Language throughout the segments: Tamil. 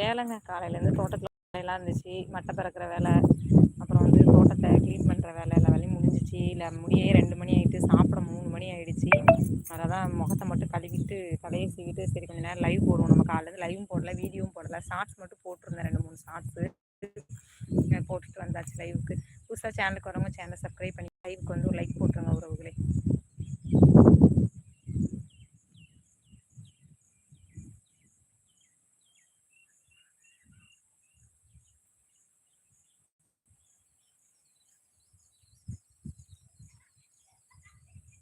வேலைங்க. காலையிலேருந்து தோட்டத்தில் வேலையெல்லாம் இருந்துச்சு. மட்டை பறக்கிற வேலை அப்புறம் வந்து தோட்டத்தை க்ளீன் பண்ணுற வேலை எல்லா வேலையும் முடிஞ்சிச்சு. இல்லை முடியே ரெண்டு மணி ஆகிட்டு சாப்பிட மூணு மணி ஆகிடுச்சி அதில் தான் முகத்தை மட்டும் கழுவிட்டு தலையை சீவிட்டு சரி கொஞ்சம் நேரம் லைவ் போடுவோம். நம்ம காலையில் லைவும் போடல வீடியோவும் போடல. ஷார்ட்ஸ் மட்டும் போட்டிருந்தேன் ரெண்டு மூணு ஷார்ட்ஸு போட்டுட்டு வந்தாச்சு லைவுக்கு புதுசாக சேனலுக்கு வரவங்க சேனலை சப்ஸ்கிரைப் பண்ணி லைவுக்கு வந்து ஒரு லைக் போட்டுருங்க உறவுகளே.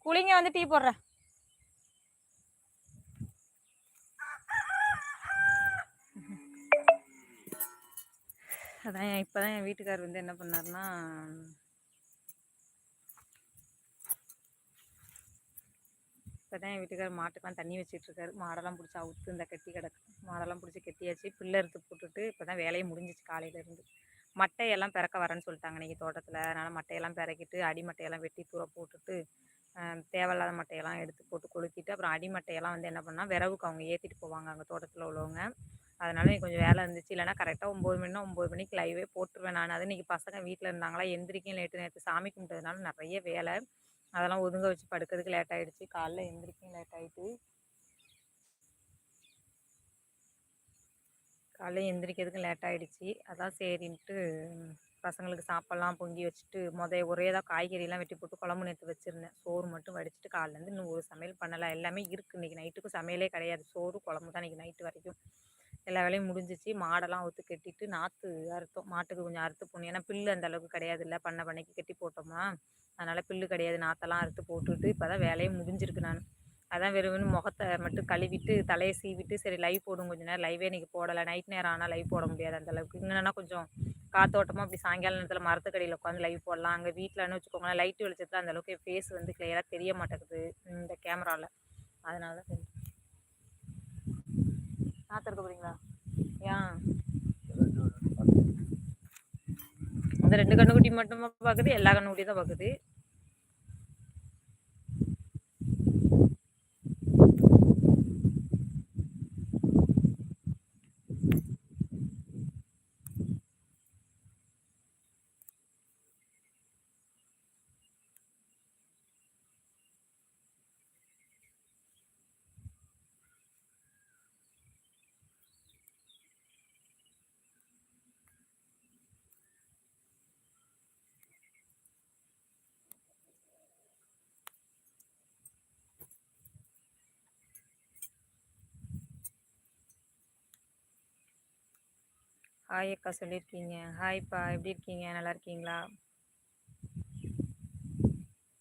குளிங்க வந்து டீ போடுறேன் அதான் இப்போ தான் என் வீட்டுக்கார் வந்து என்ன பண்ணாருன்னா இப்போ தான் என் வீட்டுக்கார் மாட்டுக்கெலாம் தண்ணி வச்சிட்டு இருக்காரு மாடெல்லாம் பிடிச்சி அவுத்து இந்த கட்டி கிடக்கு. மாடெல்லாம் பிடிச்சி கட்டியாச்சு. பிள்ளை எடுத்து போட்டுட்டு இப்போ தான் வேலையை முடிஞ்சிச்சு காலையிலேருந்து மட்டையெல்லாம் பிறக்க வரேன்னு சொல்லிட்டாங்க இன்றைக்கி தோட்டத்தில். அதனால் மட்டையெல்லாம் பிறக்கிட்டு அடி மட்டையெல்லாம் வெட்டி தூர போட்டுட்டு தேவையில்லாத மட்டையெல்லாம் எடுத்து போட்டு கொளுத்திட்டு அப்புறம் அடி மட்டையெல்லாம் வந்து என்ன பண்ணால் விரவுக்கு அவங்க ஏற்றிட்டு போவாங்க அங்கே தோட்டத்தில் உள்ளவங்க. அதனால எனக்கு கொஞ்சம் வேலை இருந்துச்சு. இல்லைனா கரெக்டாக ஒம்பது மணினா ஒம்பது மணிக்கு லைவே போட்டுருவேன் நான். அது இன்றைக்கி பசங்க வீட்டில் இருந்தாங்களா எந்திரிக்கும் லேட்டு நேற்று சாமி கும்பிட்டதுனால நிறைய வேலை. அதெல்லாம் ஒதுங்க வச்சு படுக்கிறதுக்கு லேட் ஆகிடுச்சு காலைல எந்திரிக்கும் லேட் ஆகிட்டு காலைல எந்திரிக்கிறதுக்கு லேட் ஆகிடுச்சி அதான் சரின்ட்டு பசங்களுக்கு சாப்பாடெல்லாம் பொங்கி வச்சுட்டு மொதல் ஒரே தான் காய்கறியெல்லாம் வெட்டி போட்டு குழம்பு நேற்று வச்சுருந்தேன். சோறு மட்டும் வடிச்சிட்டு காலிலேருந்து இன்னும் ஒரு சமையல் பண்ணலாம் எல்லாமே இருக்குது இன்றைக்கி நைட்டுக்கும் சமையலே கிடையாது. சோறு குழம்பு தான் இன்றைக்கி நைட்டு வரைக்கும். எல்லா வேலையும் முடிஞ்சிச்சு. மாடெல்லாம் ஒத்து கட்டிட்டு நாற்று அறுத்தோம். மாட்டுக்கு கொஞ்சம் அறுத்து போடணும். ஏன்னா பில்லு அந்த அளவுக்கு கிடையாது இல்லை. பண்ண பண்ணைக்கு கட்டி போட்டோமா. அதனால் பில்லு கிடையாது. நாற்றெல்லாம் அறுத்து போட்டுட்டு இப்போ தான் வேலையே முடிஞ்சிருக்கு நான். அதான் வெறும் முகத்தை மட்டும் கழுவிட்டு தலையை சீவிட்டு சரி லைவ் போடும் கொஞ்சம் நேரம். லைவே இன்றைக்கி போடலை. நைட் நேரம் ஆனால் லைவ் போட முடியாது அந்த அளவுக்கு. இன்னும் கொஞ்சம் காத்தோட்டமாக அப்படி சாயங்கால நேரத்தில் மரத்துக்கடியில் உட்காந்து லைவ் போடலாம். அங்கே வீட்டில்னு வச்சுக்கோங்களேன் லைட் வெளிச்சத்தில் அந்த அளவுக்கு ஃபேஸ் வந்து கிளியராக தெரிய மாட்டேங்குது இந்த கேமராவில் அதனால தான் நாற்று போகிறீங்களா ஏன் அந்த ரெண்டு கண்ணுக்குட்டி மட்டுமா பார்க்குது எல்லா கண்ணுக்குட்டியும் தான் பார்க்குது ஹாய் அக்கா சொல்லியிருக்கீங்க ஹாய்ப்பா எப்படி இருக்கீங்க? நல்லா இருக்கீங்களா?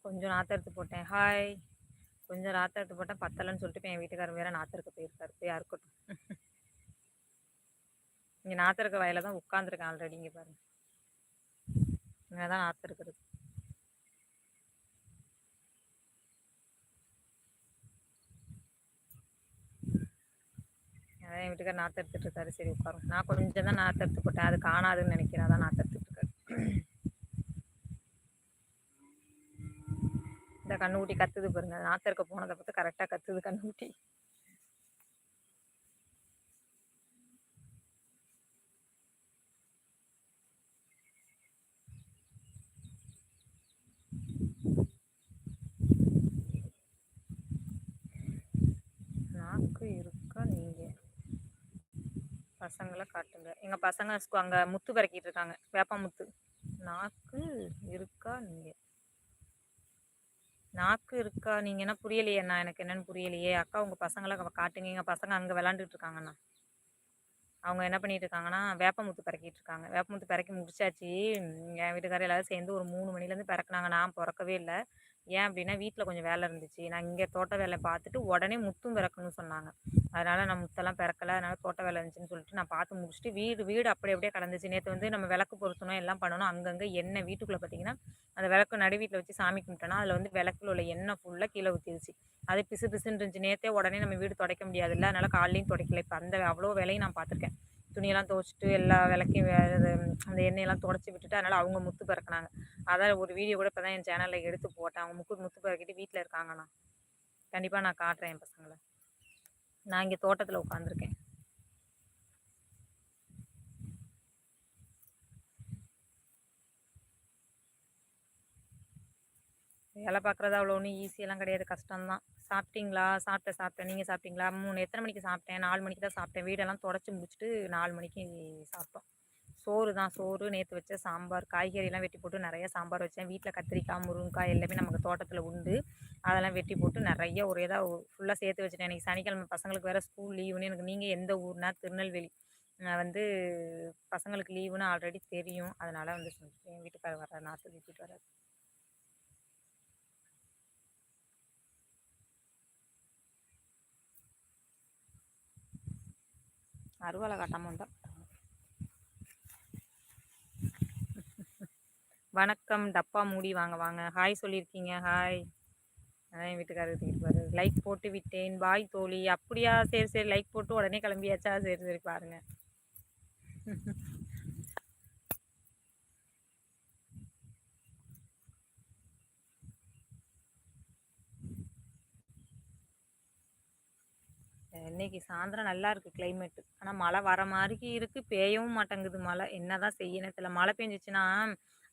கொஞ்சம் நாற்று போட்டேன். ஹாய் கொஞ்சம் நாற்று போட்டேன். பத்தலைன்னு சொல்லிட்டு என் வீட்டுக்காரர் வேறு நாற்று போயிருக்காரு. போய் இருக்கட்டும் இங்கே நாற்று இருக்க வயலில் தான் உட்காந்துருக்கேன் ஆல்ரெடி இங்கே பாருங்கள் இங்கே தான் நாற்று இருக்கிறது அதான் என் வீட்டுக்கார் நாற்று எடுத்துட்டு இருக்காரு சரி உட்காரும். நான் கொஞ்சம் தான் நாற்று எடுத்து போட்டேன். அது காணாதுன்னு நினைக்கிறேன். அதான் நாற்று எடுத்துட்டு இருக்காரு இந்த கண்ணுக்குட்டி கத்துது பாருங்க. நாற்று இருக்க போனதை பார்த்து கரெக்டாக கத்துது கண்ணுக்குட்டி நாக்கு இருக்கா நீங்கள் பசங்களை காட்டுங்க. எங்கள் பசங்க அங்கே முத்து பறக்கிட்டு இருக்காங்க. வேப்ப முத்து. நாக்கு இருக்கா நீங்கள் நாக்கு இருக்கா நீங்கள் என்ன புரியலையே அண்ணா? எனக்கு என்னென்னு புரியலையே. அக்கா உங்கள் பசங்களை காட்டுங்க. எங்கள் பசங்க அங்கே விளாண்டுட்டு இருக்காங்கண்ணா. அவங்க என்ன பண்ணிட்டு இருக்காங்கன்னா வேப்பமுத்து பிறக்கிட்டு இருக்காங்க. வேப்பமுத்து பிறக்கி முடிச்சாச்சு. என் வீட்டுக்காரர் எல்லாரும் சேர்ந்து ஒரு மூணு மணிலேருந்து பிறக்குனாங்க நான் பிறக்கவே இல்லை. ஏன் அப்படின்னா வீட்டில் கொஞ்சம் வேலை இருந்துச்சு. நான் இங்கே தோட்ட வேலை பார்த்துட்டு உடனே முத்தும் பிறக்கணும்னு சொன்னாங்க. அதனால் நான் முத்தெல்லாம் பிறக்கலை. அதனால் தோட்ட வேலை இருந்துச்சுன்னு சொல்லிட்டு நான் பார்த்து முடிச்சுட்டு வீடு வீடு அப்படி அப்படியே கடந்துச்சு. நேற்று வந்து நம்ம விளக்கு பொருத்தணும் எல்லாம் பண்ணணும். அங்கங்கே எண்ணெய் வீட்டுக்குள்ளே பார்த்தீங்கன்னா அந்த விளக்கு நடு வீட்டில் வச்சு சாமி கும்பிட்டோன்னா அதில் வந்து விளக்குல உள்ள எண்ணெய் ஃபுல்லாக கீழே ஊற்றிடுச்சு அது பிசு பிசுன்னு இருந்துச்சு. நேற்றே உடனே நம்ம வீடு துடைக்க முடியாதுல்ல. அதனால் காலையும் துடைக்கல. இப்போ அந்த அவ்வளோ வேலையும் நான் பார்த்துருக்கேன். துணியெல்லாம் துவச்சிட்டு எல்லா விளக்கையும் அந்த எண்ணெயெல்லாம் துடைச்சி விட்டுட்டு அதனால் அவங்க முத்து பிறக்கினாங்க. அதான் ஒரு வீடியோ கூட இப்போ தான் என் சேனலில் எடுத்து போட்டேன். அவங்க முக்கு முத்து பிறக்கிட்டு வீட்டில் இருக்காங்கண்ணா. கண்டிப்பாக நான் காட்டுறேன் என் பசங்களை. நான் இங்கே தோட்டத்தில் உட்காந்துருக்கேன் வேலை பார்க்குறது அவ்வளோ ஒன்றும் ஈஸியெல்லாம் கிடையாது. கஷ்டம்தான். சாப்பிட்டீங்களா? சாப்பிட்டேன் சாப்பிட்டேன். நீங்கள் சாப்பிட்டீங்களா? மூணு எத்தனை மணிக்கு சாப்பிட்டேன்? நாலு மணிக்கு தான் சாப்பிட்டேன். வீடெல்லாம் தொடச்சி முடிச்சுட்டு நாலு மணிக்கு சாப்பிட்டோம். சோறு தான். சோறு நேற்று வச்ச சாம்பார் காய்கறிலாம் வெட்டி போட்டு நிறைய சாம்பார் வச்சேன். வீட்டில் கத்திரிக்காய் முருங்கைக்காய் எல்லாமே நமக்கு தோட்டத்தில் உண்டு. அதெல்லாம் வெட்டி போட்டு நிறைய ஒரே இதாக ஃபுல்லாக சேர்த்து வச்சுட்டேன். இன்றைக்கி சனிக்கிழமை பசங்களுக்கு வேறு ஸ்கூல் லீவுன்னு எனக்கு நீங்கள் எந்த ஊர்னா திருநெல்வேலி. நான் வந்து பசங்களுக்கு லீவுன்னு ஆல்ரெடி தெரியும். அதனால் வந்து என் வீட்டுக்காரர் வர்ற நாற்று வீட்டுக்கு வராது அருவாலை காட்டாமல் வந்தால் வணக்கம். டப்பா மூடி வாங்க வாங்க. ஹாய் சொல்லியிருக்கீங்க ஹாய் அதான் என் வீட்டுக்காரர் தூக்கிட்டு லைக் போட்டு விட்டேன். பாய் தோழி. அப்படியா? சரி சரி. லைக் போட்டு உடனே கிளம்பியாச்சா? சரி சரி. பாருங்க. இன்னைக்கு சாயந்தரம் நல்லா இருக்குது கிளைமேட்டு ஆனால் மழை வர மாதிரி இருக்குது பேயவும் மாட்டேங்குது மழை. என்னதான் செய்யணும் தெரியல. மழை பெஞ்சிச்சுன்னா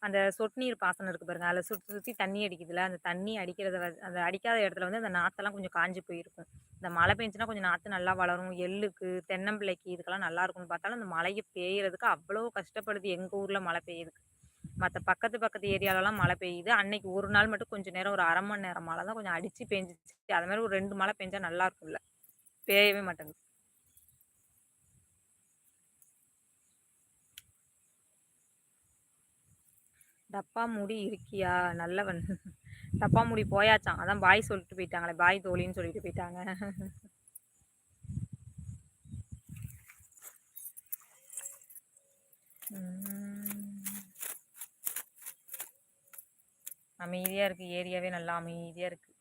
அந்த சொட்டு நீர் பாசனம் இருக்குது பாருங்கள் அதில் சுற்றி சுற்றி தண்ணி அடிக்குதுல. அந்த தண்ணி அடிக்கிறத அந்த அடிக்காத இடத்துல வந்து அந்த நாற்றெல்லாம் கொஞ்சம் காஞ்சி போயிருக்கும். இந்த மழை பெஞ்சுன்னா கொஞ்சம் நாற்று நல்லா வளரும். எள்ளுக்கு தென்னம்பிள்ளைக்கு இதுக்கெல்லாம் நல்லா இருக்கும்னு பார்த்தாலும் அந்த மழையை பெய்யறதுக்கு அவ்வளோ கஷ்டப்படுது எங்கள் ஊரில் மழை பெய்யுதுக்கு மற்ற பக்கத்து பக்கத்து ஏரியாலலாம் மழை பெய்யுது. அன்னைக்கு ஒரு நாள் மட்டும் கொஞ்சம் நேரம் ஒரு அரை மணி நேரம் மழை தான் கொஞ்சம் அடித்து பெஞ்சிச்சு. அது மாதிரி ஒரு ரெண்டு மழை பெஞ்சால் நல்லா இருக்கும்ல. பெய்யவே மாட்டேங்குது. டப்பா மூடி இருக்கியா? நல்லவன். டப்பா மூடி போயாச்சான் அதான் பாய் சொல்லிட்டு போயிட்டாங்களே. பாய் தோழின்னு சொல்லிட்டு போயிட்டாங்க. அமைதியாக இருக்குது ஏரியாவே நல்லா அமைதியாக இருக்குது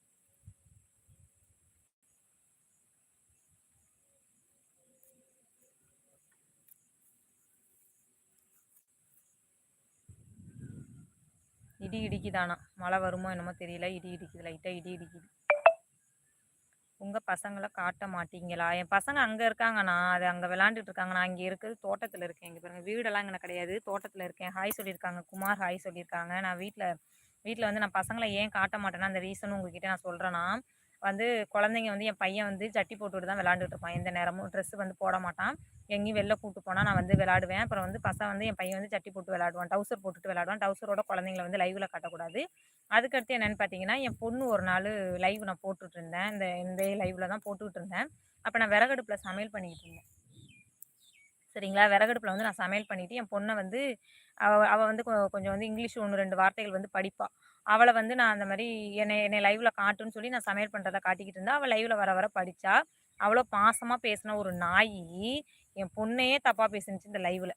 இடி இடிக்குதானா? மழை வருமோ என்னமோ தெரியல. இடி இடிக்குது லைட்டாக இடி இடிக்குது. உங்கள் பசங்களை காட்ட மாட்டீங்களா? என் பசங்க அங்கே இருக்காங்கண்ணா. அது அங்கே விளாண்டுட்டு இருக்காங்க. நான் இங்கே இருக்கிறது தோட்டத்தில் இருக்கேன். இங்கே பாருங்கள் வீடெல்லாம் இங்கே கிடையாது. தோட்டத்தில் இருக்கேன். ஹாய் சொல்லியிருக்காங்க. குமார் ஹாய் சொல்லியிருக்காங்க. நான் வீட்டில் வீட்டில் வந்து நான் பசங்களை ஏன் காட்ட மாட்டேன்னா அந்த ரீசனும் உங்ககிட்ட நான் சொல்கிறேன்னா வந்து குழந்தைங்க வந்து என் பையன் வந்து ஜட்டி போட்டுட்டு தான் விளாண்டுட்டு இருப்பான். எந்த நேரமும் ட்ரெஸ் வந்து போட மாட்டான். எங்கேயும் வெளில கூப்பிட்டு போனால் நான் வந்து விளாடுவேன். அப்புறம் வந்து பசங்க வந்து என் பையன் வந்து சட்டி போட்டு விளாடுவான். டவுசர் போட்டுட்டு விளாடுவான். டவுசரோட குழந்தைங்களை வந்து லைவில் காட்டக்கூடாது. அதுக்கடுத்து என்னென்னு பார்த்தீங்கன்னா என் பொண்ணு ஒரு நாள் லைவ் நான் போட்டுட்டு இருந்தேன். இந்த இந்த லைவில் தான் போட்டுக்கிட்டு இருந்தேன். அப்போ நான் விறகடுப்பில் சமையல் பண்ணிக்கிட்டு இருந்தேன். சரிங்களா? விறகடுப்பில் வந்து நான் சமையல் பண்ணிவிட்டு என் பொண்ணை வந்து அவள் அவள் வந்து கொஞ்சம் வந்து இங்கிலீஷ் ஒன்று ரெண்டு வார்த்தைகள் வந்து படிப்பாள் அவளை வந்து நான் அந்த மாதிரி என்னை என்னை லைவில் காட்டுன்னு சொல்லி நான் சமையல் பண்ணுறத காட்டிக்கிட்டு இருந்தா அவள் லைவில் வர வர படித்தா அவ்வளோ பாசமாக பேசின ஒரு நாய் என் பொண்ணையே தப்பாக பேசுனுச்சு இந்த லைவில்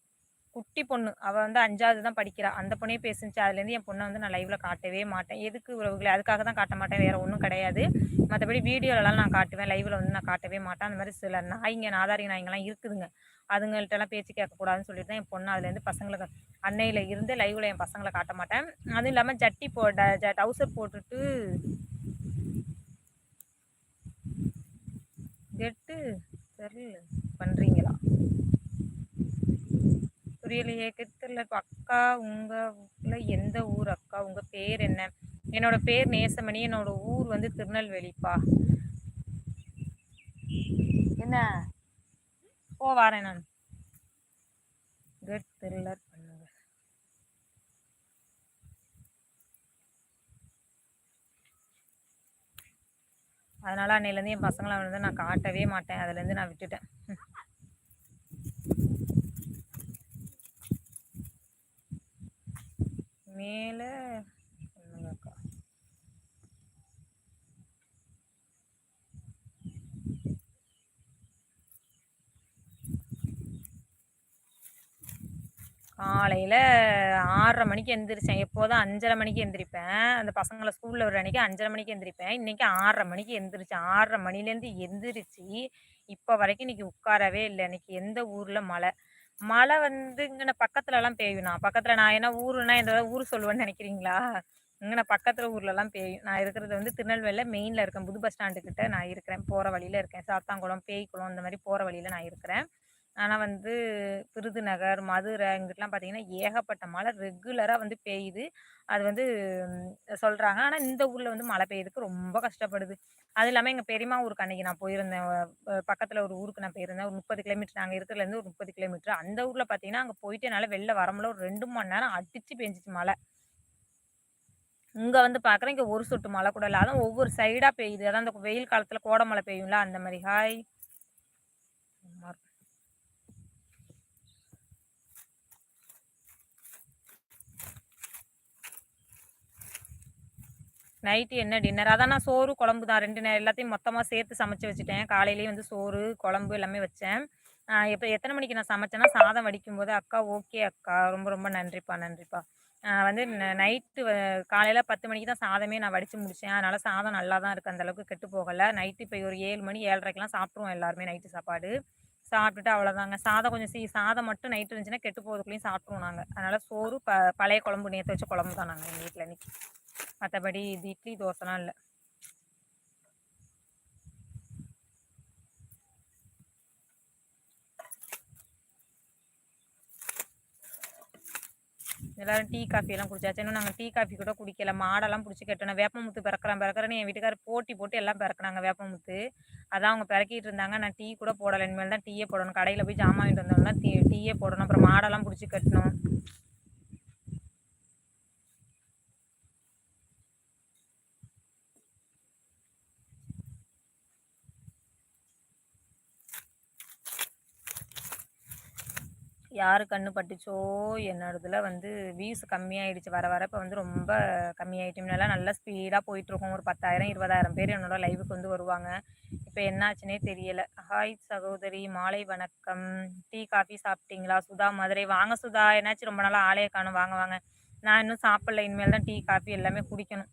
குட்டி பொண்ணு. அவள் வந்து அஞ்சாவது தான் படிக்கிறா. அந்த பொண்ணே பேசுனுச்சு. அதுலேருந்து என் பொண்ணை வந்து நான் லைவில் காட்டவே மாட்டேன். எதுக்கு உறவுகளை? அதுக்காக தான் காட்ட மாட்டேன். வேறு ஒன்றும் கிடையாது. மற்றபடி வீடியோலலாம் நான் காட்டுவேன். லைவில் வந்து நான் காட்டவே மாட்டேன். அந்த மாதிரி சில நாய்ங்க நாதாரி நாய்ங்கெல்லாம் இருக்குதுங்க. அதுங்கள்ட்டெல்லாம் பேச்சு கேட்கக்கூடாதுன்னு சொல்லிட்டு தான் என் பொண்ணு அதுலேருந்து பசங்களுக்கு அன்னையில் இருந்து லைவில் என் பசங்களை காட்ட மாட்டேன். அதுவும் இல்லாமல் ஜட்டி போ டவுசர் போட்டுட்டு கெட்டு சரி பண்ணுறீங்களா புரியலையே கெத்துல அக்கா உங்கள் எந்த ஊர் அக்கா? உங்கள் பேர் என்ன? என்னோட பேர் நேசமணி. என்னோட ஊர் வந்து திருநெல்வேலிப்பா. என்ன? ஓ வரேன் நான். கெட் த்ரில்லர் பண்ணுங்க. அதனால் அன்னையிலேருந்து என் பசங்களை வந்து நான் காட்டவே மாட்டேன். அதுலேருந்து நான் விட்டுட்டேன். மேலே காலையில் ஆறரை மணிக்கு எந்திரிச்சேன். எப்போதும் அஞ்சரை மணிக்கு எந்திரிப்பேன். அந்த பசங்களை ஸ்கூலில் விடுற அன்றைக்கி அஞ்சரை மணிக்கு எந்திரிப்பேன். இன்றைக்கி ஆறரை மணிக்கு எந்திரிச்சேன் ஆறரை மணிலேருந்து எந்திரிச்சு இப்போ வரைக்கும் இன்றைக்கி உட்காரவே இல்லை. இன்றைக்கி எந்த ஊரில் மழை? மழை வந்து இங்கே பக்கத்துலலாம் பெய்யும். நான் பக்கத்தில் நான் என்ன ஊருன்னா எந்த ஊர் சொல்லுவேன்னு நினைக்கிறீங்களா? இங்கே பக்கத்தில் ஊர்லலாம் பெய்யும். நான் இருக்கிறது வந்து திருநெல்வேலியில் மெயினில் இருக்கேன். புது பஸ் ஸ்டாண்டுக்கிட்ட நான் இருக்கிறேன். போகிற வழியில் இருக்கேன். சாத்தாங்குளம் பேய்க்குளம் இந்த மாதிரி போகிற வழியில் நான் இருக்கிறேன். ஆனால் வந்து விருதுநகர், மதுரை இங்கிட்டலாம் பார்த்தீங்கன்னா, ஏகப்பட்ட மழை ரெகுலராக வந்து பெய்யுது. அது வந்து சொல்கிறாங்க ஆனால் இந்த ஊரில் வந்து மழை பெய்யுறதுக்கு ரொம்ப கஷ்டப்படுது. அதுவும் இல்லாமல் எங்கள் பெரியம்மா ஊருக்கு அன்னைக்கு நான் போயிருந்தேன். பக்கத்தில் ஒரு ஊருக்கு நான் போயிருந்தேன். ஒரு 30 கிலோமீட்டர் நாங்கள் இருக்கிறதுலேருந்து ஒரு 30 கிலோமீட்டர். அந்த ஊரில் பார்த்தீங்கன்னா, அங்கே போயிட்டு வெளில வர முடியல. ஒரு ரெண்டு மணி நேரம் அடிச்சு பெஞ்சிச்சு மழை. இங்கே வந்து பார்க்குறேன், இங்கே ஒரு சொட்டு மழை கூட இல்லை அதான் ஒவ்வொரு சைடாக பெய்யுது. அதான் அந்த வெயில் காலத்தில் கோடை மழை பெய்யும்ல, அந்த மாதிரி ஹாய். நைட்டு என்ன டின்னர்? அதான் நான் சோறு, குழம்பு தான் ரெண்டு நேரம் எல்லாத்தையும் மொத்தமாக சேர்த்து சமைச்சு வச்சுட்டேன். காலையிலேயும் வந்து சோறு, குழம்பு எல்லாமே வச்சேன். இப்போ எத்தனை மணிக்கு நான் சமைச்சேன்னா, சாதம் வடிக்கும் போது "அக்கா ஓகே அக்கா. ரொம்ப ரொம்ப நன்றிப்பா, நன்றிப்பா." வந்து ந நைட்டு வ காலையில 10 மணிக்கு தான் சாதமே நான் வடித்து முடித்தேன் அதனால் சாதம் நல்லா தான் இருக்குது அந்தளவுக்கு கெட்டு போகலை நைட்டு இப்போ ஒரு ஏழு மணி ஏழரைக்கெலாம் சாப்பிட்ருவோம் எல்லாருமே நைட்டு சாப்பாடு. சாப்பிட்டுட்டு அவ்வளோதாங்க. சாதம் கொஞ்சம் சீ சாதம் மட்டும் நைட்டு இருந்துச்சுன்னா, கெட்டு போகிறதுக்குள்ளேயும் சாப்பிட்ருவோம் நாங்கள் அதனால் சோறு, ப பழைய குழம்பு நேற்று வச்ச குழம்பு தான் நாங்கள் எங்கள் வீட்டில் இன்றைக்கி மற்றபடி இது இட்லி, தோசைலாம் இல்லை எல்லாரும் டீ, காஃபியெல்லாம் குடிச்சாச்சு. இன்னும் நாங்கள் டீ, காஃபி கூட குடிக்கல. மாடெல்லாம் பிடிச்சி கட்டணும். வேப்பமுத்து பெறக்குறேன் பிறக்கிறேன்னு என் வீட்டுக்காரர் போட்டி போட்டு எல்லாம் பிறக்கிறாங்க வேப்பமுத்து. அதான் அவங்க பிறக்கிட்டு இருந்தாங்க. நான் டீ கூட போடலை இனிமேல் தான் டீயே போடணும். கடையில் போய் ஜாமான் வாங்கிட்டு வந்தோம்னா, டீ டீயே போடணும். அப்புறம் மாடெல்லாம் பிடிச்சி கட்டணும். யார் கண்ணு பட்டுச்சோ, என்னோடதுல வந்து வியூஸ் கம்மியாயிடுச்சு. வர வர இப்போ வந்து ரொம்ப கம்மியாயிட்டு. முன்னலாம் நல்லா ஸ்பீடாக போயிட்டுருக்கோம் ஒரு 10,000 20,000 பேர் என்னோட லைவுக்கு வந்து வருவாங்க. இப்போ என்னாச்சுன்னே தெரியல. ஹாய் சகோதரி, மாலை வணக்கம். டீ, காஃபி சாப்பிட்டீங்களா? சுதா மதுரை. வாங்க சுதா. என்னாச்சு ரொம்ப நாளாக ஆலையை காணும் வாங்க வாங்க. நான் இன்னும் சாப்பிடல. இனிமேல் தான் டீ, காஃபி எல்லாமே குடிக்கணும்.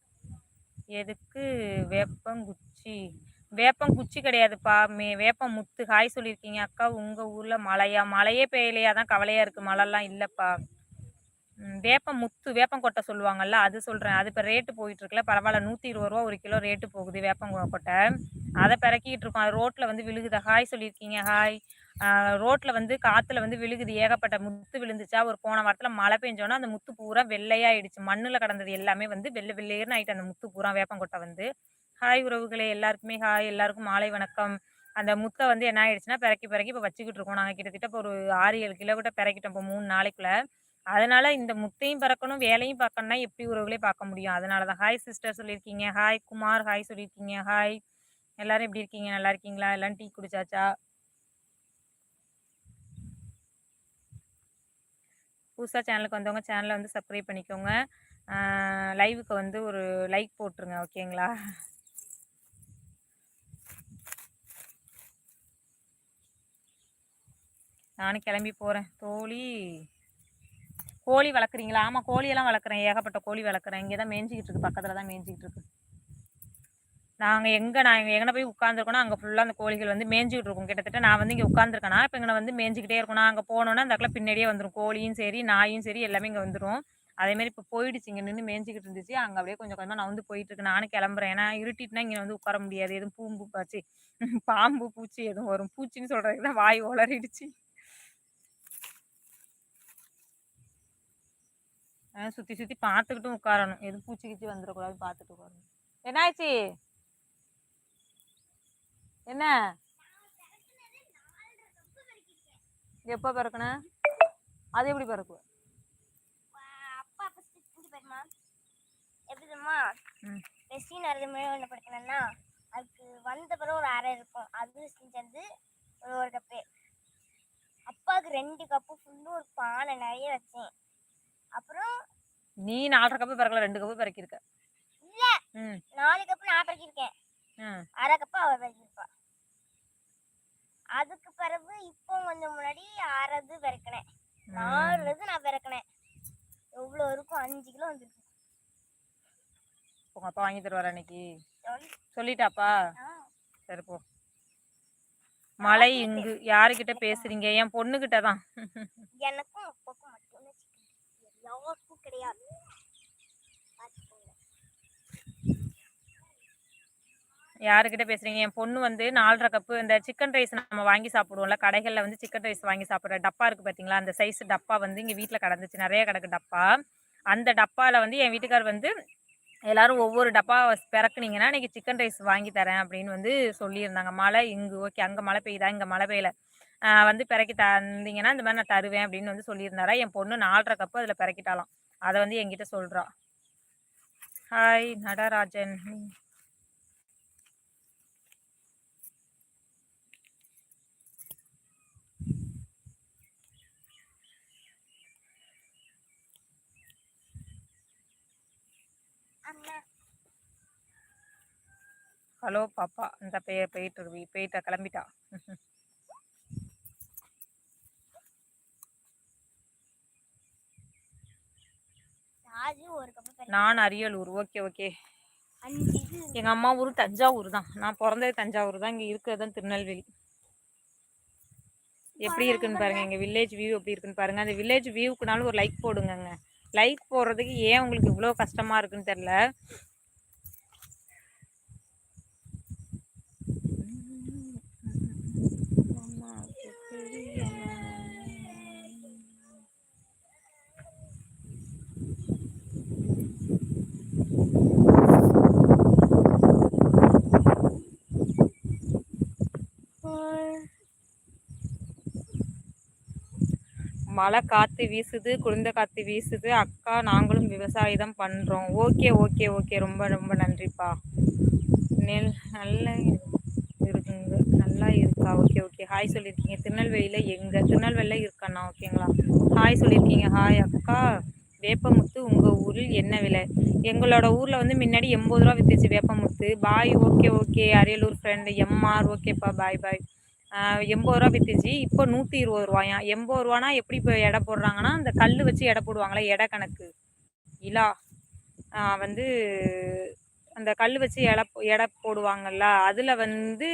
எதுக்கு வேப்பங்குச்சி? வேப்பங்குச்சி கிடையாதுப்பா. மே வேப்பம் முத்து ஹாய் சொல்லியிருக்கீங்க. அக்கா உங்கள் ஊரில் மழையா? மழையே பெய்யலையா? தான் கவலையாக இருக்குது மழைலாம் இல்லைப்பா வேப்பம் முத்து வேப்பம் வேப்பங்கொட்டை சொல்லுவாங்கல்ல, அது சொல்கிறேன் அது இப்போ ரேட்டு போயிட்டுருக்குல்ல, பரவால்ல. ரூ. 120 ஒரு கிலோ ரேட்டு போகுது வேப்பம் கொட்டை. அதை பிறக்கிட்டு இருக்கோம். அது ரோட்டில் வந்து விழுகுது. ஹாய் சொல்லியிருக்கீங்க. ஹாய். ரோட்டில் வந்து காற்றுல வந்து விழுகுது. ஏகப்பட்ட முத்து விழுந்துச்சா, ஒரு போன வாரத்தில் மழை பெஞ்சோன்னா அந்த முத்து பூரா வெள்ளையாயிடுச்சு. மண்ணில் கடந்தது எல்லாமே வந்து வெள்ளை வெள்ளையர்னு ஆயிட்டு அந்த முத்து பூரா வேப்பங்கொட்டை வந்து. ஹாய் உறவுகளே எல்லாருக்குமே ஹாய். எல்லாருக்கும் மாலை வணக்கம். அந்த முத்தை வந்து என்ன ஆயிடுச்சுன்னா, பிறக்கி பிறக்கி இப்போ வச்சுக்கிட்டு இருக்கோம். நாங்கள் கிட்டத்தட்ட இப்போ ஒரு 6, 7 கிலோ கிட்ட பிறக்கிட்டோம் இப்போ மூணு நாளைக்குள்ள. அதனால இந்த முத்தையும் பறக்கணும் வேலையும் பார்க்கணும்னா எப்படி உறவுகளே பார்க்க முடியும்? அதனால தான். ஹாய் சிஸ்டர் சொல்லியிருக்கீங்க. ஹாய் குமார். ஹாய் சொல்லியிருக்கீங்க. ஹாய். எல்லாரும் எப்படி இருக்கீங்க? நல்லா இருக்கீங்களா? எல்லாம் டீ குடிச்சாச்சா? புதுசாக சேனலுக்கு வந்தவங்க சேனலை வந்து சப்ஸ்கிரைப் பண்ணிக்கோங்க. லைவுக்கு வந்து ஒரு லைக் போட்டுருங்க. ஓகேங்களா? நானும் கிளம்பி போகிறேன் தோழி கோழி வளர்க்குறீங்களா? ஆமாம் கோழியெல்லாம் வளர்க்குறேன். ஏகப்பட்ட கோழி வளர்க்குறேன். இங்கே தான் மேஞ்சிக்கிட்டு இருக்கு. பக்கத்தில் தான் மேய்ஞ்சுகிட்டு இருக்கு. நாங்கள் எங்கே நான் எங்கே போய் உட்காந்துருக்கனோ, அங்கே ஃபுல்லாக அந்த கோழிகள் வந்து மேஞ்சிக்கிட்டு இருக்கும். கிட்டத்தட்ட நான் வந்து இங்கே உட்காந்துருக்கேனா, இப்போ இங்கே வந்து மேய்ஞ்சிக்கிட்டே இருக்கும். நான் அங்க போனோனே, அந்த பின்னாடியே வந்துடும் கோழியும் சரி, நாயும் சரி எல்லாமே இங்கே வந்துடும் அதேமாரி இப்போ போயிடுச்சு. இங்கே நின்று மேய்ஞ்சிக்கிட்டு இருந்துச்சு. அங்கே அப்படியே கொஞ்சம் கொஞ்சமாக நான் வந்து போயிட்டுருக்கு. நானும் கிளம்புறேன். ஏன்னா இருட்டிட்டுனா இங்கே வந்து உட்கார முடியாது. எதுவும் பூம்பு பாச்சு பாம்பு, பூச்சி எதுவும் வரும். பூச்சின்னு சொல்கிறதுக்கு தான் வாய் உளறிடுச்சு அ சுத்தி சுத்தி பார்த்துக்கிட்டும் உட்காரணும். எதுவும் பூச்சி கீச்சி வந்துரக்கூடாதுன்னு பார்த்துட்டு உட்காரணும். என்னாச்சு? என்ன? எப்ப பெறக்குன? அது எப்படி பெறக்குவ? அப்பா ஃபர்ஸ்ட் இங்க பாருமா எப்படி தெரியுமா. ரெசின் அறுதுமே ஒன்று படுக்கணும்னா அதுக்கு வந்த பிறகு ஒரு அரை இருக்கும் அது செஞ்சது ஒரு ஒரு கப்பு அப்பாவுக்கு ரெண்டு கப்பு ஃபுல்லு ஒரு பானை நிறைய வச்சேன் அப்புறம் நீ 4 1/2 கப்பு பெறக்கல. 2 கப்பு பெறக்கியிருக்க. இல்ல ம். நாலு கப்பு நான் பறக்கிருக்கேன் ம். அரை கப்பு அவர் பறக்கிருப்பா அதுக்கு பிறகு இப்போ கொஞ்சம் முன்னாடி அரைது பிறக்கினேன் ம். நாலுது நான் பிறக்கினேன் எவ்வளோ இருக்கும் அஞ்சு கிலோ வந்துருக்கு உங்க அப்பா வாங்கி தருவாரா இன்னைக்கு? சொல்லி- சொல்லிட்டாப்பா? சரி போ. மழை இங்கு. யாருகிட்ட பேசுறீங்க? என் பொண்ணுகிட்ட தான். எனக்கும் சிக்கன் கிடையாது. யாருக்கிட்ட பேசுறீங்க? என் பொண்ணு வந்து நாலரை கப்பு இந்த சிக்கன் ரைஸ் நம்ம வாங்கி சாப்பிடுவோம்ல கடைகளில் வந்து சிக்கன் ரைஸ் வாங்கி சாப்பிட்ற டப்பா இருக்குது பார்த்தீங்களா அந்த சைஸ் டப்பா வந்து இங்கே வீட்டில் கிடந்துச்சு. நிறைய கிடக்கு டப்பா. அந்த டப்பாவில் வந்து என் வீட்டுக்கார் வந்து எல்லாரும் ஒவ்வொரு டப்பா பிறக்குனீங்கன்னா இன்றைக்கி சிக்கன் ரைஸ் வாங்கி தரேன் அப்படின்னு வந்து சொல்லியிருந்தாங்க. மழை இங்கு ஓகே அங்கே மழை பெய்யுதா? இங்கே மழை பெய்யல. வந்து பிறக்கி தந்தீங்கன்னா இந்த மாதிரி நான் தருவேன் அப்படின்னு வந்து சொல்லியிருந்தாரா? என் பொண்ணு நாலரை கப்பு அதில் பிறக்கிட்டாலாம் அதை வந்து என்கிட்ட சொல்கிறா ஹாய் நடராஜன் ஹலோ பாப்பா. இந்த பே போயிட்டு இருக்கு போயிட்டா கிளம்பிட்டா ராஜு ஒரு கப்பு பெரிய நான் அரியலூர். Okay okay. எங்கள் அம்மா ஊர் தஞ்சாவூர் தான். நான் பிறந்தது தஞ்சாவூர் தான். இங்கே இருக்கிறது தான் திருநெல்வேலி. எப்படி இருக்குன்னு பாருங்க. எங்கள் வில்லேஜ் வியூ எப்படி இருக்குன்னு பாருங்க. அந்த வில்லேஜ் வியூக்குனாலும் ஒரு லைக் போடுங்கங்க. லைக் போடுறதுக்கு ஏன் உங்களுக்கு இவ்வளோ கஷ்டமா இருக்குன்னு தெரில மழை காற்று வீசுது குளிர்ந்த காற்று வீசுது. அக்கா நாங்களும் விவசாயி தான் பண்ணுறோம் ஓகே ஓகே ஓகே. ரொம்ப ரொம்ப நன்றிப்பா. நெல் நல்ல இருக்குங்க. நல்லா இருக்கா? Okay okay. ஹாய் சொல்லியிருக்கீங்க. திருநெல்வேலியில் எங்கே? திருநெல்வேலியில் இருக்கண்ணா ஓகேங்களா? ஹாய் சொல்லியிருக்கீங்க. ஹாய் அக்கா. வேப்பமுத்து உங்கள் ஊரில் என்ன விலை? எங்களோட ஊரில் வந்து முன்னாடி எண்பது ரூபா வித்துச்சு வேப்பமுத்து. Bye okay okay. Ariyalur friend MR ஓகேப்பா. பாய் பாய் எண்பது ரூபா வித்துச்சு. இப்போ நூற்றி இருபது ரூபாயா? எண்பது ரூபானா எப்படி இப்போ எடை போடுறாங்கன்னா அந்த கல் வச்சு எடை போடுவாங்களே எடை கணக்கு. இலா. வந்து அந்த கல் வச்சு எடை எடை போடுவாங்கல்ல அதில் வந்து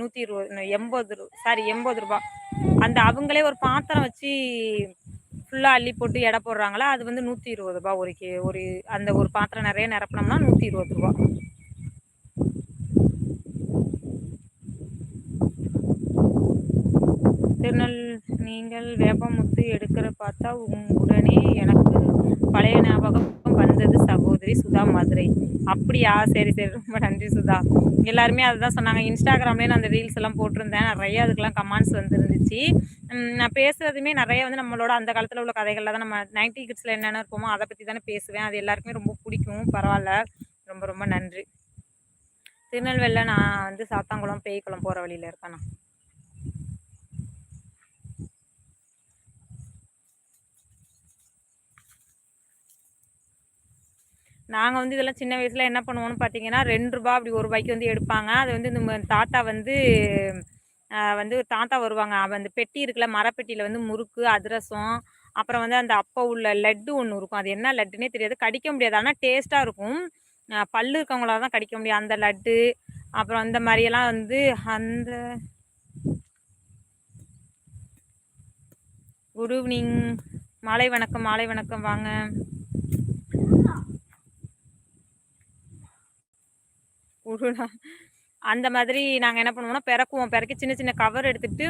நூற்றி இருபது எண்பது ரூ சாரி எண்பது ரூபா. அந்த அவங்களே ஒரு பாத்திரம் வச்சு ஃபுல்லாக அள்ளி போட்டு எடை போடுறாங்களா அது வந்து நூற்றி இருபது ரூபா ஒரு கே ஒரு அந்த ஒரு பாத்திரம் நிறைய நிரப்பினோம்னா நூற்றி இருபது ரூபா. திருநெல் நீங்கள் வேப்பமுத்து எடுக்கிற பார்த்தா உடனே எனக்கு பழைய ஞாபகம் வந்தது சகோதரி சுதா மதுரை. அப்படியா? சரி சரி. ரொம்ப நன்றி சுதா. எல்லாருமே அதுதான் சொன்னாங்க. இன்ஸ்டாகிராம்லேயே நான் அந்த ரீல்ஸ் எல்லாம் போட்டிருந்தேன். நிறைய அதுக்கெல்லாம் கமெண்ட்ஸ் வந்துருந்துச்சு. நான் பேசுறதுமே நிறைய வந்து நம்மளோட அந்த காலத்தில் உள்ள கதைகள்ல தான் நம்ம நைன்டி கிட்ஸில் என்னென்ன இருப்போமோ அதை பற்றி தானே பேசுவேன். அது எல்லாருக்குமே ரொம்ப பிடிக்கும். பரவாயில்ல. ரொம்ப ரொம்ப நன்றி. திருநெல்வேலியில் நான் வந்து சாத்தாங்குளம் பேய்க்குளம் போகிற வழியில் இருக்கேண்ணா நாங்கள் வந்து இதெல்லாம் சின்ன வயசில் என்ன பண்ணுவோம்னு பார்த்தீங்கன்னா ரெண்டு ரூபா அப்படி ஒரு ரூபாய்க்கு வந்து எடுப்பாங்க. அது வந்து நம்ம தாத்தா வந்து வந்து தாத்தா வருவாங்க. அவன் அந்த பெட்டி இருக்குல்ல மரப்பெட்டியில் வந்து முறுக்கு அதிரசம் அப்புறம் வந்து அந்த அப்போ உள்ள லட்டு ஒன்று இருக்கும். அது என்ன லட்டுனே தெரியாது. கடிக்க முடியாது. ஆனால் டேஸ்ட்டாக இருக்கும். பல்லு இருக்கவங்களால தான் கடிக்க முடியும். அந்த லட்டு அப்புறம் அந்த மாதிரியெல்லாம் வந்து அந்த குட் ஈவினிங் மாலை வணக்கம் மாலை வணக்கம். வாங்க. உருளா அந்த மாதிரி நாங்கள் என்ன பண்ணுவோம்னா பிறக்குவோம். பிறக்கி சின்ன சின்ன கவர் எடுத்துட்டு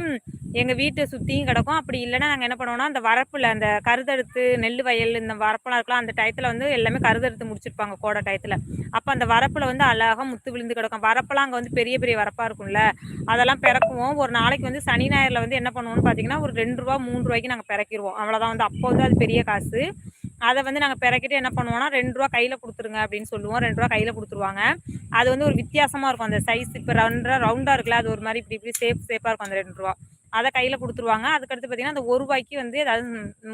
எங்கள் வீட்டை சுற்றியும் கிடக்கும். அப்படி இல்லைன்னா நாங்கள் என்ன பண்ணுவோம்னா அந்த வரப்பில் அந்த கருதெடுத்து நெல் வயல் இந்த வரப்பெல்லாம் இருக்கலாம். அந்த டயத்தில் வந்து எல்லாமே கருதெடுத்து முடிச்சிருப்பாங்க கோடை டயத்தில் அப்போ அந்த வரப்பில் வந்து அழகாக முத்து விழுந்து கிடக்கும். வரப்பெல்லாம் அங்கே வந்து பெரிய பெரிய வரப்பாக இருக்கும்ல அதெல்லாம் பிறக்குவோம். ஒரு நாளைக்கு வந்து சனி ஞாயிறில் வந்து என்ன பண்ணுவோம்னு பார்த்தீங்கன்னா ஒரு ரெண்டு ரூபா மூணு ரூபாய்க்கு நாங்கள் பிறக்கிடுவோம் அவ்வளோதான் வந்து அப்போ வந்து அது பெரிய காசு. அதை வந்து நாங்கள் பிறக்கிட்டு என்ன பண்ணுவோம்னா ரெண்டு ரூபா கையில் கொடுத்துருங்க அப்படின்னு சொல்லுவோம். ரெண்டு ரூபா கையில் கொடுத்துருவாங்க. அது வந்து ஒரு வித்தியாசமாக இருக்கும். அந்த சைஸ் இப்போ ரவுண்டாக ரவுண்டாக இருக்குல்ல அது ஒரு மாதிரி இப்படி இப்படி சேஃப் சேஃபாக இருக்கும் அந்த ரெண்டு ரூபா. அதை கையில் கொடுத்துருவாங்க. அதுக்கடுத்து பார்த்தீங்கன்னா அந்த ஒரு ரூபாய்க்கு வந்து ஏதாவது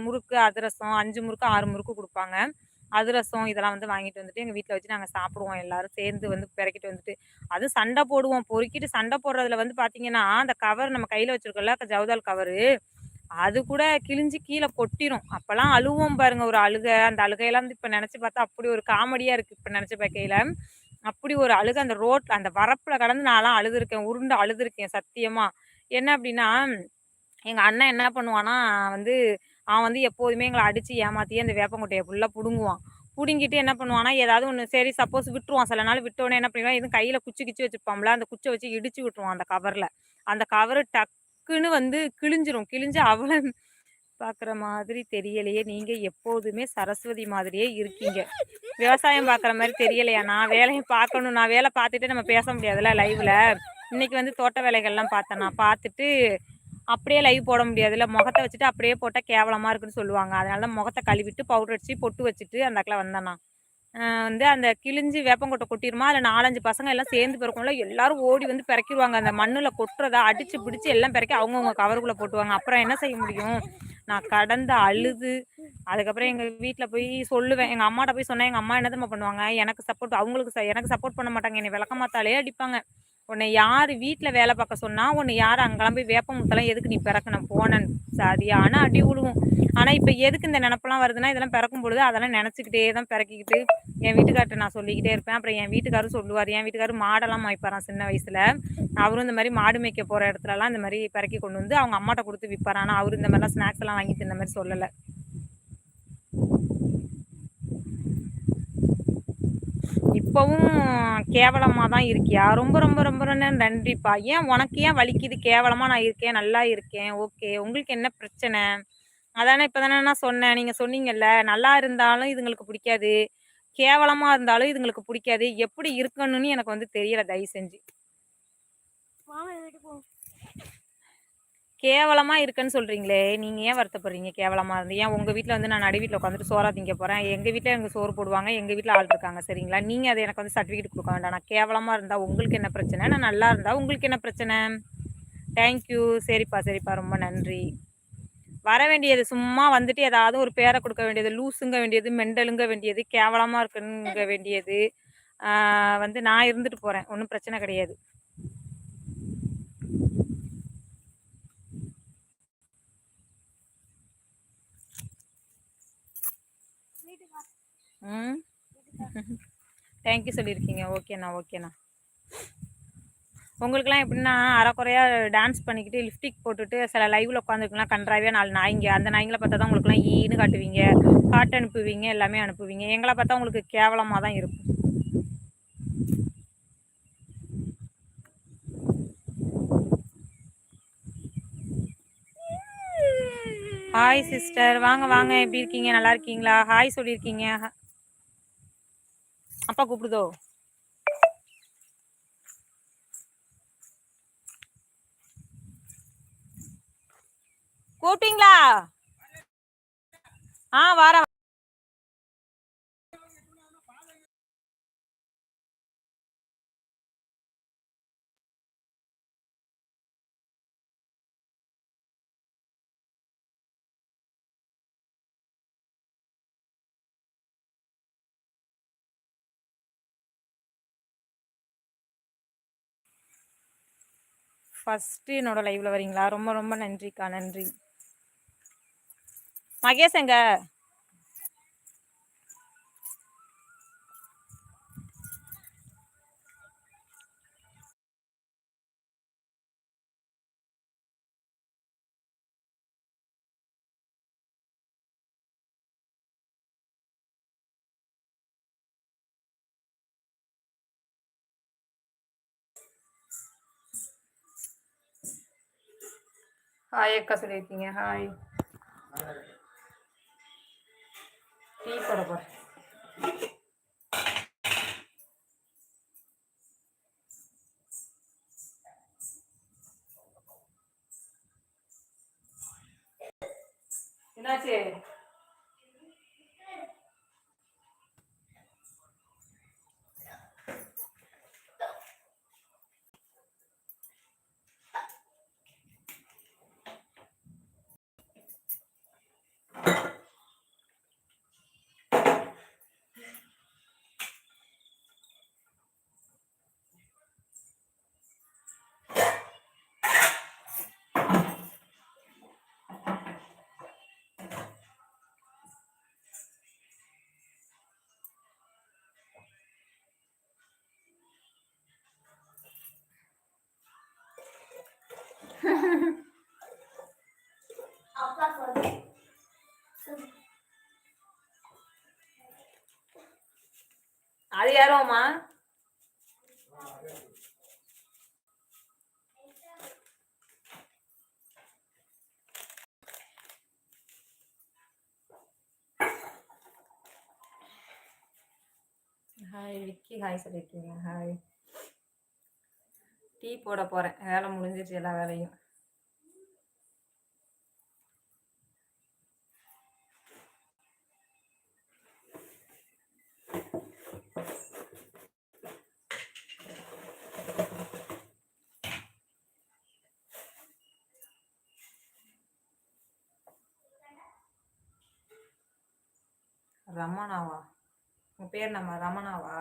முறுக்கு அதிரசம் அஞ்சு முறுக்கு ஆறு முறுக்கு கொடுப்பாங்க. அதிரசம் இதெல்லாம் வந்து வாங்கிட்டு வந்துட்டு எங்கள் வீட்டில் வச்சு நாங்கள் சாப்பிடுவோம். எல்லாரும் சேர்ந்து வந்து பிறக்கிட்டு வந்துட்டு அதுவும் சண்டை போடுவோம். பொறுக்கிட்டு சண்டை போடுறதுல வந்து பார்த்தீங்கன்னா அந்த கவர் நம்ம கையில் வச்சுருக்கோம்ல ஜவுதால் கவரு அது கூட கிழிஞ்சு கீழே கொட்டிரும். அப்போல்லாம் அழுவோம் பாருங்க ஒரு அழுகை. அந்த அழுகையெல்லாம் வந்து இப்போ நினச்சி பார்த்தா அப்படி ஒரு காமெடியாக இருக்குது இப்போ நினச்சி பார்க்கையில. அப்படி ஒரு அழுகை அந்த ரோட் அந்த வரப்பில் கடந்து நான்லாம் அழுதுருக்கேன் உருண்டு அழுதுருக்கேன் சத்தியமா. என்ன அப்படின்னா எங்கள் அண்ணன் என்ன பண்ணுவான்னா வந்து அவன் வந்து எப்போதுமே எங்களை அடித்து ஏமாற்றி அந்த வேப்பங்கொட்டையை ஃபுல்லாக பிடுங்குவான். பிடுங்கிட்டு என்ன பண்ணுவானா ஏதாவது ஒன்று சரி சப்போஸ் விட்டுருவான். சில நாள் விட்டோன்னே என்ன பண்ணுவான் எதுவும் கையில் குச்சி கிச்சி வச்சுருப்பான்ல அந்த குச்சை வச்சு இடிச்சு விட்டுருவான் அந்த கவரில் அந்த கவரு டக்குன்னு வந்து கிழிஞ்சிரும். கிழிஞ்சு அவ்வளோ பார்க்குற மாதிரி தெரியலையே. நீங்கள் எப்போதுமே சரஸ்வதி மாதிரியே இருக்கீங்க. விவசாயம் பார்க்குற மாதிரி தெரியலையா? நான் வேலையை பார்க்கணும் நான் வேலை பார்த்துட்டு நம்ம பேச முடியாதுல்ல லைவில் இன்னைக்கு வந்து தோட்ட வேலைகள்லாம் பார்த்தேன் நான் பார்த்துட்டு அப்படியே லைவ் போட முடியாதுல்ல. முகத்தை வச்சுட்டு அப்படியே போட்டால் கேவலமாக இருக்குன்னு சொல்லுவாங்க. அதனால முகத்தை கழுவிட்டு பவுடர் அடிச்சு பொட்டு வச்சுட்டு அந்த அக்கில் வந்தேன் நான். வந்து அந்த கிழிஞ்சு வேப்பங்கொட்டை கொட்டிருமா? அதில் நாலஞ்சு பசங்க எல்லாம் சேர்ந்து பிறக்கும்ல எல்லாரும் ஓடி வந்து பிறக்கிடுவாங்க அந்த மண்ணில் கொட்டுறதா அடிச்சு பிடிச்சி எல்லாம் பிறக்கி அவங்கவுங்க கவருக்குள்ளே போட்டுவாங்க. அப்புறம் என்ன செய்ய முடியும்? நான் கடந்து அழுது. அதுக்கப்புறம் எங்கள் வீட்டில் போய் சொல்லுவேன். எங்கள் அம்மாட்ட போய் சொன்னேன். எங்கள் அம்மா என்ன பண்ணுவாங்க? எனக்கு சப்போர்ட் அவங்களுக்கு எனக்கு சப்போர்ட் பண்ண மாட்டாங்க. என்னை விளக்கமாத்தாலே அடிப்பாங்க. உன்னை யார் வீட்டில் வேலை பார்க்க சொன்னால் உன்னை யார் அங்கெல்லாம் போய் வேப்ப முத்தெல்லாம் எதுக்கு நீ பிறக்கணும் போனேன். சரியான அடி விழுவும் ஆனால் இப்போ எதுக்கு இந்த நினப்பெல்லாம் வருதுன்னா இதெல்லாம் பிறக்கும் பொழுது அதெல்லாம் நினச்சிக்கிட்டே தான் பிறக்கிக்கிட்டு என் வீட்டுக்கார்ட்ட நான் சொல்லிக்கிட்டே இருப்பேன். அப்புறம் என் வீட்டுக்காரரும் சொல்லுவார். என் வீட்டுக்காரர் மாடெல்லாம் மாய்ப்பாராம் சின்ன வயசில். அவரும் இந்த மாதிரி மாடு மேய்க்க போகிற இடத்துலலாம் இந்த மாதிரி பிறக்கி கொண்டு வந்து அவங்க அம்மாட்ட கொடுத்து விற்பார் ஆனால் அவர் இந்த மாதிரிலாம் ஸ்நாக்ஸ் எல்லாம் வாங்கி இந்த மாதிரி சொல்லலை. இப்போவும் கேவலமாக தான் இருக்கியா? ரொம்ப ரொம்ப ரொம்ப நன்றிப்பா. ஏன் உனக்கு ஏன் வலிக்குது? கேவலமாக நான் இருக்கேன் நல்லா இருக்கேன். ஓகே. உங்களுக்கு என்ன பிரச்சனை? அதானே இப்போ தானே நான் சொன்னேன். நீங்கள் சொன்னீங்கல்ல நல்லா இருந்தாலும் இதுங்களுக்கு பிடிக்காது. கேவலமாக இருந்தாலும் இதுங்களுக்கு பிடிக்காது. எப்படி இருக்கணும்னு எனக்கு வந்து தெரியல தயவு செஞ்சு. கேவலமாக இருக்குன்னு சொல்கிறீங்களே நீங்கள் ஏன் வருத்தப்படுறீங்க கேவலமாக இருந்து? ஏன் உங்கள் வீட்டில் வந்து நான் நடு வீட்டில் உட்காந்துட்டு சோறா திங்க போகிறேன் எங்கள் வீட்டில் எனக்கு சோறு போடுவாங்க எங்கள் வீட்டில் ஆள் இருக்காங்க சரிங்களா? நீங்கள் அதை எனக்கு வந்து சர்டிஃபிகேட் கொடுக்க வேண்டாம். நான் கேவலமாக இருந்தால் உங்களுக்கு என்ன பிரச்சனை? நான் நல்லா இருந்தால் உங்களுக்கு என்ன பிரச்சனை? தேங்க்யூ சரிப்பா சரிப்பா. ரொம்ப நன்றி. வர வேண்டியது சும்மா வந்துட்டு ஏதாவது ஒரு பேரை கொடுக்க வேண்டியது லூஸுங்க வேண்டியது மெண்டலுங்க வேண்டியது கேவலமாக இருக்குங்க வேண்டியது. வந்து நான் இருந்துட்டு போகிறேன் ஒன்றும் பிரச்சனை கிடையாது. ம். தேங்க்யூ சொல்லியிருக்கீங்க. ஓகேண்ணா ஓகேண்ணா உங்களுக்குலாம் எப்படின்னா அரைக்குறையாக டான்ஸ் பண்ணிக்கிட்டு லிப்டிக் போட்டுட்டு சில லைவில் உட்காந்துருக்கலாம் கன்றாவே நாலு நாய்ங்க அந்த நாய்ங்களை பார்த்தா தான் உங்களுக்குலாம் ஈன்னு காட்டுவீங்க. காட்டு அனுப்புவீங்க எல்லாமே அனுப்புவீங்க. எங்களை பார்த்தா உங்களுக்கு கேவலமாக தான் இருக்கும். ஹாய் சிஸ்டர் வாங்க வாங்க. எப்படி இருக்கீங்க? நல்லா இருக்கீங்களா? ஹாய் சொல்லியிருக்கீங்க. அப்பா கூப்பிடுதோ? கூப்பிட்டீங்களா? ஆ வாரேன் ஃபஸ்ட்டு என்னோட லைவில் வரீங்களா ரொம்ப ரொம்ப நன்றிக்கா. நன்றி. மகேஷ் எங்க? ஹாய் அக்கா சொல்லியிருக்கீங்க. ஹாய் டீ போட போகிறேன் என்னாச்சு? அது யாரோமா hi Vicky hi sir hi tea போட போகிறேன் வேலை முடிஞ்சிருச்சு எல்லா வேலையும். ரமணாவா? உன் பேர் நம்ம ரமணாவா?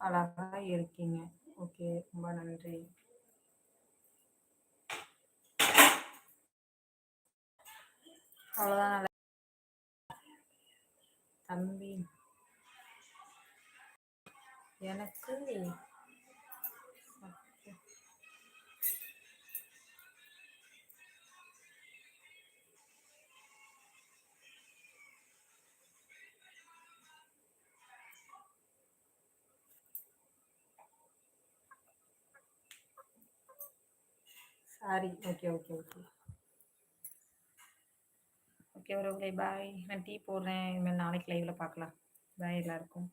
அழகா இருக்கீங்க. ஓகே ரொம்ப நன்றி. அவ்வளோதான் தம்பி. எனக்கு Hari okay okay okay okay ஒரு பாய் நான் டீ போடுறேன். இனிமேல் நாளைக்கு லைவில் பார்க்கலாம். பாய் எல்லாருக்கும்.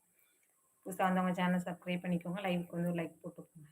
புதுசாக வந்தவங்க சேனல் சப்ஸ்கிரைப் பண்ணிக்கோங்க. லைவுக்கு வந்து லைக் போட்டுக்கோங்க.